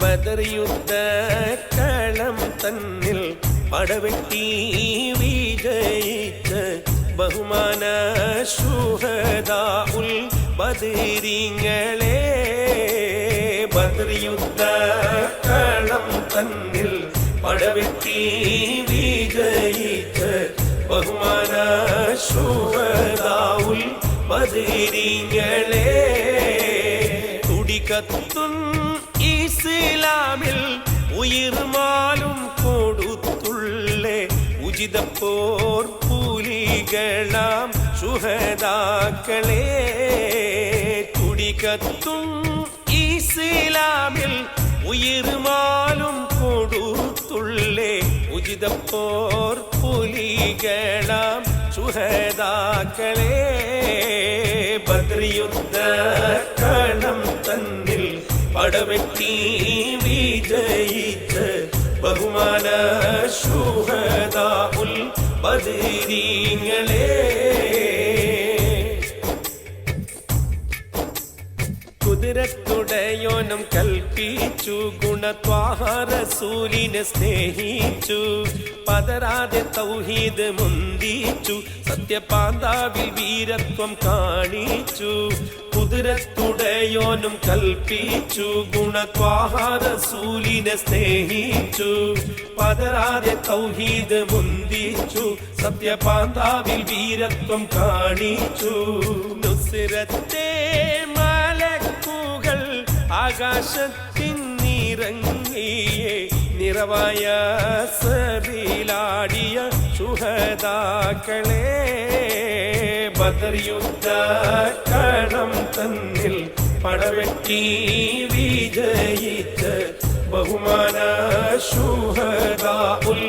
ബദർ യുദ്ധ കളം തന്നിൽ പടവെട്ടി വിജയിച്ച് ബഹുമാന ശുഹദാ ഉൽ ബദരിങ്ങളെ ബദറിയുദ്ധ യുദ്ധ കളം തന്നിൽ പടവെട്ടി വിജയിച്ച് ബഹുമാന ശുഹദാ ഉൽ ബദരിങ്ങളെ തുടികത്തും ഇസ്ലാമിൽ ഉയർമാലും കൊടുത്തുള്ളേ ഉചിത പോർ പുലികളാം സുഹതാക്കളെ തുടികത്തും ഇസ്ലാമിൽ ഉയർമാലും കൊടുത്തുള്ളേ ഉചിത പോർ പുലികളാം സുഹതാക്കളെ ബദ്രയുദ്ധ കണം തന്നിൽ പടവെട്ടി വിജയിച്ച് ബഹുമാന ശുഭദാ ഉൽ കുതിരത്തുടയോനം കൽപ്പിച്ചു ഗുണത്വാഹാരസൂലിനെ സ്നേഹിച്ചു പതരാതെ തൗഹീദ് മുന്തിച്ചു സത്യപാന്താവിൽ വീരത്വം കാണിച്ചു കുതിരത്തുടയോനും കൽപ്പിച്ചു ഗുണത്വാഹാരസൂലിനെ സ്നേഹിച്ചു പതരാതെ തൗഹീദ് മുന്തിച്ചു സത്യപാന്താവിൽ വീരത്വം കാണിച്ചു. നുസിരത്തെ മലക്കൂകൾ ആകാശത്തിൻ നിറങ്ങിയേ നിറവായ സബിലാടിയ സുഹതാക്കളെ കണം തന്നിൽ പടവെട്ടി വിജയിച്ച് ബഹുമാന ശുഹദാ ഉൽ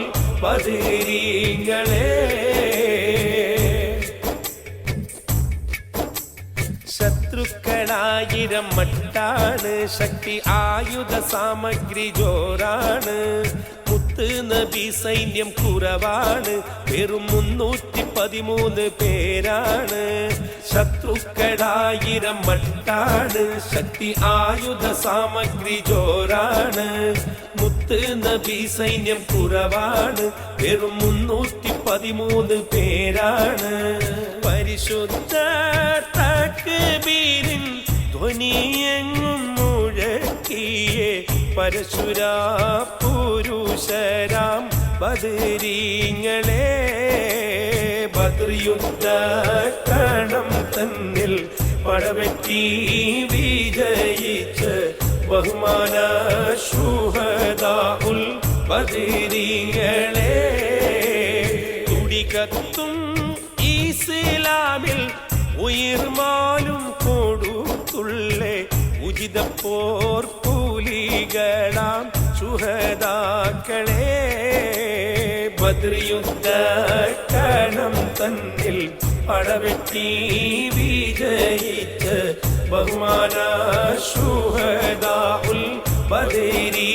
ബദരീങ്ങളെ ശത്രുക്കളായിരം മട്ടാണ് ശക്തി ആയുധ സാമഗ്രി ജോറാണ്. മുത്ത് നബി സൈന്യം കുറവാണ്. വെറും മുന്നൂറ്റി പതിമൂന്ന് പേരാണ്. ശത്രുക്കളായിരം മട്ടാണ് ശക്തി ആയുധ സാമഗ്രി ജോറാണ് മുത്ത് നബി സൈന്യം കുറവാണ്. വെറും മുന്നൂറ്റി പതിമൂന്ന് പേരാണ്. പരിശുദ്ധ തക്ബീരിൻ ധ്വനിയെങ്ങും മുഴക്കിയേ. പരശുരാ പുരുഷരാം ബദരീങ്ങളെ ബദ്രയുദ്ധ കണം തന്നിൽ പടവെട്ടി വിജയിച്ച് ബഹുമാന ശുഹദാഹുൽ ബദരീങ്ങളെ തുടികത്തും ഇസ്ലാമിൽ ഉയർമാലും കൊടുത്തുള്ളേ ഉചിതപ്പോർ പുലികളാം പുലികളാം മക്കളെ ബദ്രിയുദ്ധ കണം തന്നിൽ പടവെട്ടി വിജയിച്ച് ബഹുമാന ശുഹദാ ഉൽ ബദേരീ.